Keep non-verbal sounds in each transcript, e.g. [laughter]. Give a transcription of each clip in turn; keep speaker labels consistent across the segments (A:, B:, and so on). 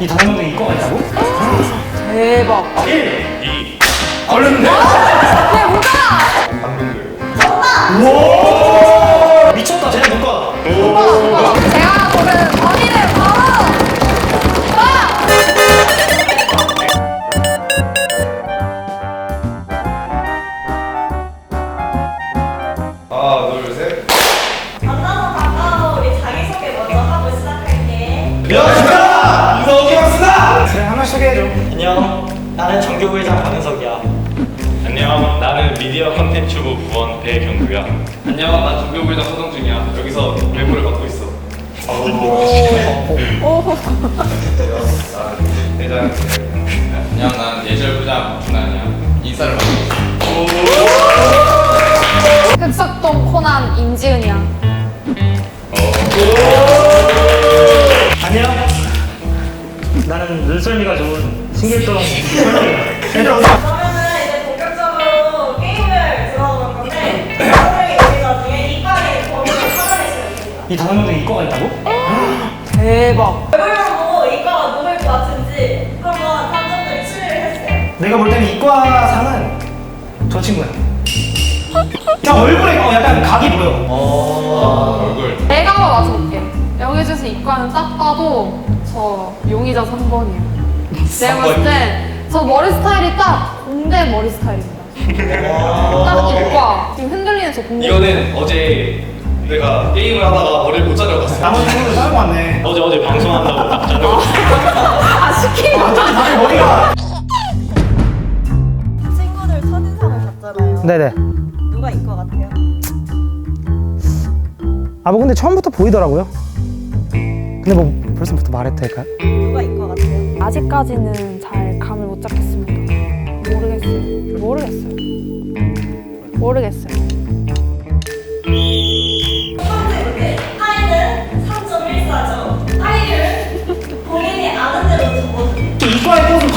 A: 이 다섯 명 중에 이과가 있다고?
B: 대박.
A: 1, 2. 걸렸는데?
B: 네, 뭐다!
A: 우와! 미쳤다, 쟤네 누가?
B: 제가 고른 범인은 바로 와!
C: 컨텐츠부 부원 배경규야. 안녕 난 중교부회장 서동준이야. 여기서 외부를 맡고 있어.
D: 대장.
C: 안녕 난 예절부장 준환이야. 인사를 맡고 있어.
B: 흑석동 코난 임지은이야.
A: 안녕. 나는 눈썰미가 좋은 신길동 [laughs] 이 다섯 명 중에 이과가 있다고?
B: 대박.
E: 보고 이과가 누굴 것 같은지 한번 탐정들이 추리를 해주세요
A: 내가 볼 때는 이과상은 저 친구야. 그냥 얼굴에 어, 약간 각이 보여.
C: 얼굴
B: 내가 한번 맞춰볼게. 여기 중에서 이과는 딱 봐도 저 용의자 3번이에요. 내가 봤을 때 저 머리 스타일이 딱 공대 머리 스타일입니다. 딱 이과. 지금 흔들리는 저 공대.
C: 이거는 어제 내가 게임을 하다가 머리를 못 자르고
A: 나머지 친구들 따로 왔네.
C: 어제 어제 방송한다고 딱 자르고
B: 아, 시키고.
A: 완전히 다들 머리가.
E: 친구들 첫인상을 봤잖아요
A: 네네.
E: 누가 이과 같아요?
A: 아, 뭐 근데 처음부터 보이더라고요. 근데 뭐 벌써부터 말해도 될까요?
E: 누가 이과 같아요?
B: 아직까지는 잘 감을 못 잡겠습니다. 모르겠어요. 모르겠어요. 모르겠어요.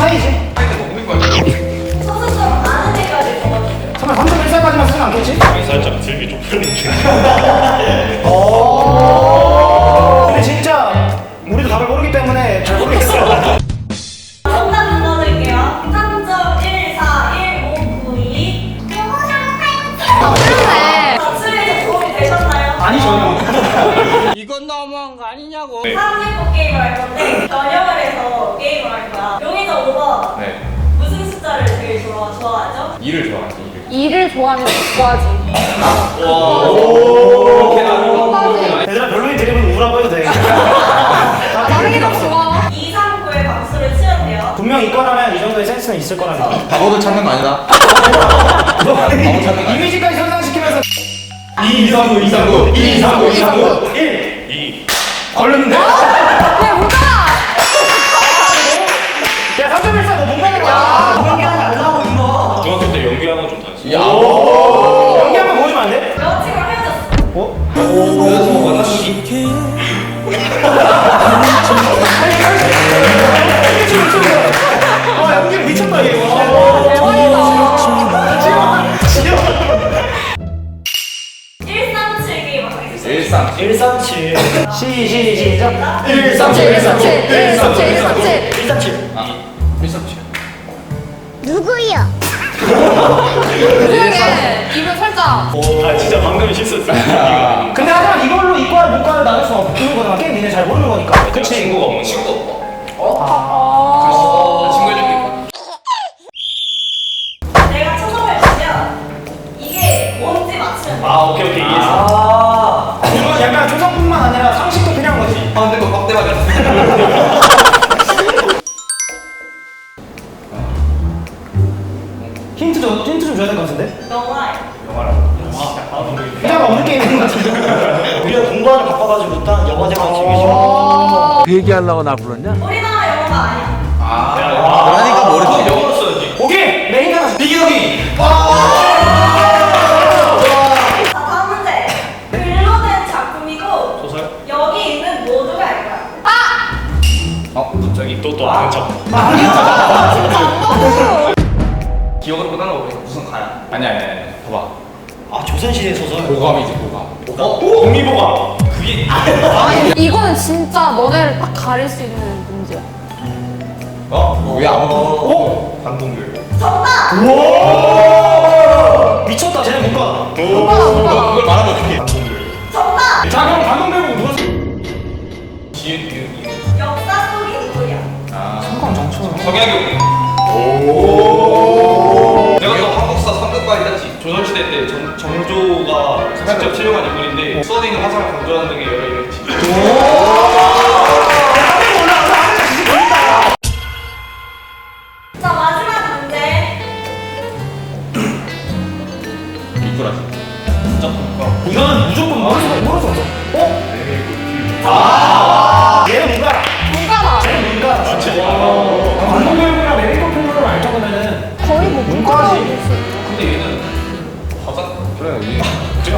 A: 이과의 꽃은 파이지.
C: 먹는 거 아니야?
E: 소수점 아는 데까지 적어주세요
A: 정말 3.1살까지만 쓰면 안 되지?
C: 살짝 들기 좀 풀리게
A: 근데 진짜 우리도 답을 모르기 때문에 잘 모르겠어
F: 이건 너무한 거 아니냐고.
E: 사람들과 게임을 할 건데 전형을 해서 게임을 할 거야. 용의자 5번
C: 네.
E: 무슨 숫자를 제일 좋아, 좋아하죠?
C: 일을 좋아하지 일을.
B: 일을 좋아하면 이과지.
C: 그렇게 나누고
A: 얘들아 별로인 드립은 우라고 해도 돼.
B: 아, 나는 이름 좋아.
E: 2, 3, 9의 박수를 치면 돼요.
A: 분명 이과라면 이 정도의 센스는 있을 거라니까.
D: 바보들 [laughs] 찾는 거 아니다.
A: 이미지까지 현상시키면서.
D: 2 2 3 9 2 3 9 2 2 3 9 2 3 9
A: 1
C: 2
A: 걸렸는데? 시, 시, 시작.
B: 137, 137, 137, 137.
F: 137.
C: 1 3 7
B: 조용해. 입을 살짝.
C: 아 진짜 방금 실수했어 이거
A: 근데 하지만 이걸로 이과를 문과를 나눌 수 없는 거잖아. 게임 니네 잘 모르는 거니까.
C: 그치 친구가 없는 친구 없어
B: 아.
G: 그 얘기하려고 나 불렀냐?
E: 우리나라 영화가 아니야.
D: 그러니까 모르지
C: 영어로 써야지.
A: 오케이. 메인 하나.
D: 비기동이
E: 자 다음 문제. 글로 된 작품이고
C: 소설?
E: 여기 있는 모두가 알거야
C: 어 갑자기 또또 아는 척 기억으로 보다는 우리가 무슨 가야 아니 아니 아니. 봐봐.
F: 아 조선시대 소설.
C: 고감이지 고감. 어? 독립보감 그게
B: 이거는 진짜 너네를 딱 가릴 수 있는 문제야.
D: 어? 왜 아무도
A: 어?
C: 반동교육.
A: 우와! 미쳤다, 쟤네 뭔가.
B: 문과다 문과다.
D: 그걸 말하면 어떡해
C: 반동교육.
A: 자, 그럼 방송되고 누가
C: 지은 이은
E: 역사 속의 인물이야.
A: 성광 정초.
C: 성향이 또 한국사 3급까지 했지. 조선시대 때 정, 정조가 직접 채용한 인물인데 수원에 있는 화상을 강조하는 등의 여러.
E: 자, 마지막 문제.
D: 이끌어지
A: 이거는 무조건 이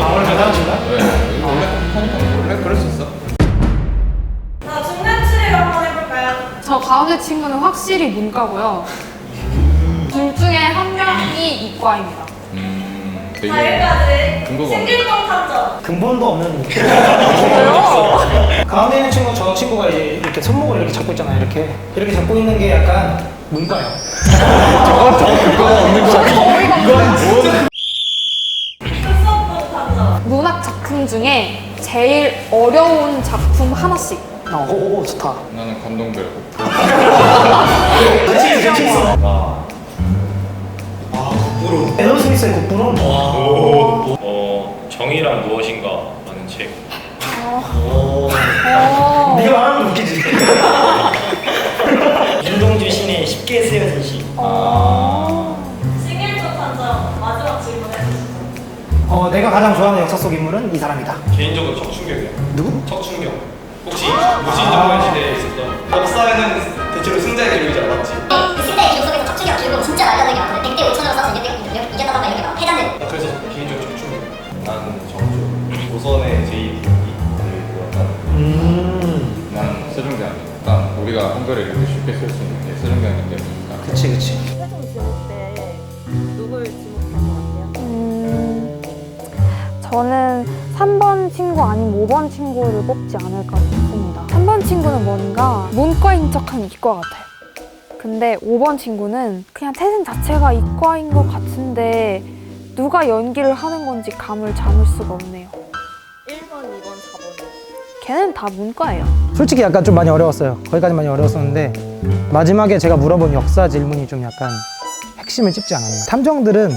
A: 아, 오늘 대단하신가?
D: 왜? 이거 원래 하니까 원래 그럴 수 있어
E: 자, 중간 추리를 한번 해볼까요?
B: 저 가운데 친구는 확실히 문과고요. 둘 중에 한 명이 이과입니다.
D: 음
E: 자,
D: 되게
E: 여기까지.
D: 근거가
E: 신길동 탐정.
A: 근본도 없는. [laughs] 가운데 있는 친구, 저 친구가 이제 이렇게 손목을 이렇게 잡고 있잖아요. 이렇게. 이렇게 잡고 있는 게 약간 문과예요. [laughs]
E: 흑석동 탐정.
B: 문학 작품 중에 제일 어려운 작품 하나씩.
A: 어, 오, 오, 좋다.
D: 나는 감동되고
A: 그치, 그치. 에더 스미스의 국부는
C: 어 정의란 무엇인가 라는 책.
B: 어.
A: 네가 말하는 거 웃기지. [laughs]
F: 윤동주 신의 쉽게 쓰여진 시.
E: 신
A: 어, 내가 가장 좋아하는 역사 속 인물은 이 사람이다.
C: 개인적으로 척춘경이야.
A: 누구?
C: 척춘경. 혹시 무신정권 시대에 있었던 역사에는 대체로 승자의 기록이지 않았지?
G: 그 시대 기록 속에서 척추기가 기록은 진짜 말도 안 되게 많거든. 100대 5천으로 써서 이겼- 이겼다던가 이런 게막 해잔들.
C: 나 그래서 개인적으로 척춘경. 나는 정조. 조선의 제2부를 보았다는.
A: 음.
D: 나는 세종대왕 일단 우리가 한글을 이렇게 쉽게 쓸 수 있는 게 세종대왕이기 때문이니까
A: 그치, 그치.
H: 저는 3번 친구 아니면 5번 친구를 뽑지 않을까 싶습니다. 3번 친구는 뭔가 문과인 척하는 이과 같아요. 근데 5번 친구는 그냥 태생 자체가 이과인 것 같은데 누가 연기를 하는 건지 감을 잡을 수가 없네요. 1번, 2번, 4번. 걔는 다 문과예요.
A: 솔직히 약간 좀 많이 어려웠어요. 거기까지 많이 어려웠었는데 마지막에 제가 물어본 역사 질문이 좀 약간 핵심을 찝지 않았나. 탐정들은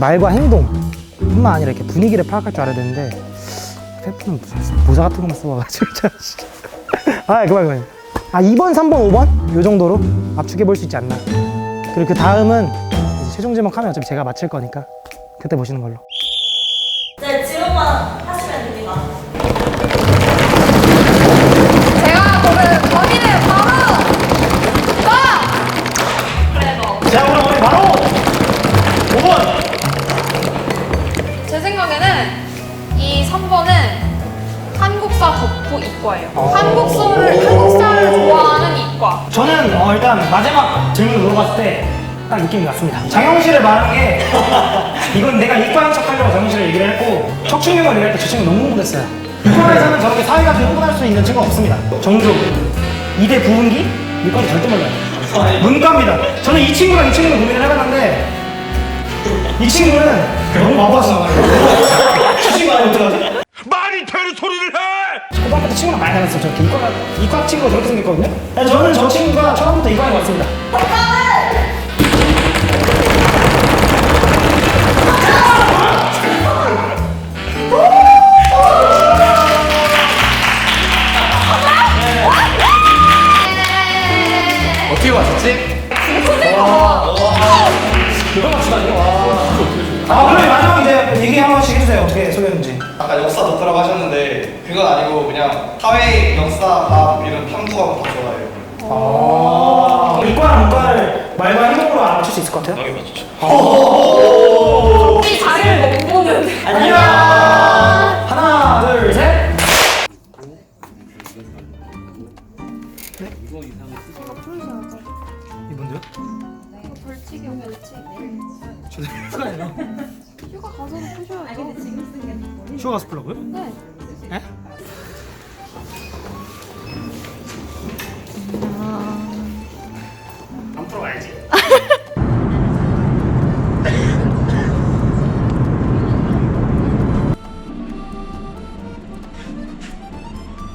A: 말과 행동 뿐만 아니라 이렇게 분위기를 파악할 줄 알아야 되는데 무슨 모자 같은 것만 써와가지고 [laughs] 참. 아 그만 그만. 아 2번, 3번, 5번 요 정도로 압축해 볼 수 있지 않나. 그리고 그 다음은 최종 제목 하면 어차피 제가 맞힐 거니까 그때 보시는 걸로.
E: 이제 질문만
A: 일단 마지막 질문을 물어봤을 때 딱 느낌이 났습니다. 장영실을 말한 게 [laughs] 이건 내가 이과인 척 하려고 장영실을 얘기를 했고 척춘경을 얘기할 때 저 친구 너무 흥분했어요. 이과에서는 저렇게 사회가 좀 흥분할 수 있는 친구가 없습니다. 정조, 이대 부흥기 이과는 절대 몰라요. [laughs] 문과입니다. 저는 이 친구랑 이 친구를 고민을 해봤는데 이 친구는 너무 바보였어. 저 친구 아니 어떡하지?
D: 말이 되는 소리를 해!
A: 고등학교 때 친구랑 많이 다녔어요. 저렇게 이과가 이과 친구가 저렇게 생겼거든요. 그래서 저는 저 친구가 처음부터 이과인 것 같습니다.
D: 어떻게 맞췄지?
A: 이거 맞추다니 와. 아 그럼 마지막 이제 얘기 한 번씩 해주세요. 소개했는지.
C: 아까 역사 덕후라고 하셨는데 그건 아니고 그냥 사회 역사학 이런 탐구하고 다 좋아해요.
A: 아. 이과랑 문과를 말과 행동으로 알아맞힐 수 있을 것 같아요.
C: 당연히 맞죠.
B: 이 자리를 못 보는.
A: 안녕. 하나, 둘, 셋. 네? 이분들?
B: 벌칙이요, 벌칙.
A: 저도 휴가예요.
B: 휴가 가서도 푸셔야죠.
A: 아니 근데 지금 쓰는 게 휴가 가서 풀라고요?
B: 네.
A: 에?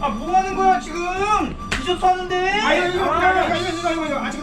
I: 아 뭐하는 거야 지금? 디저트 하는데.
A: 아이고 이거 이거 이거 이거 이거 아직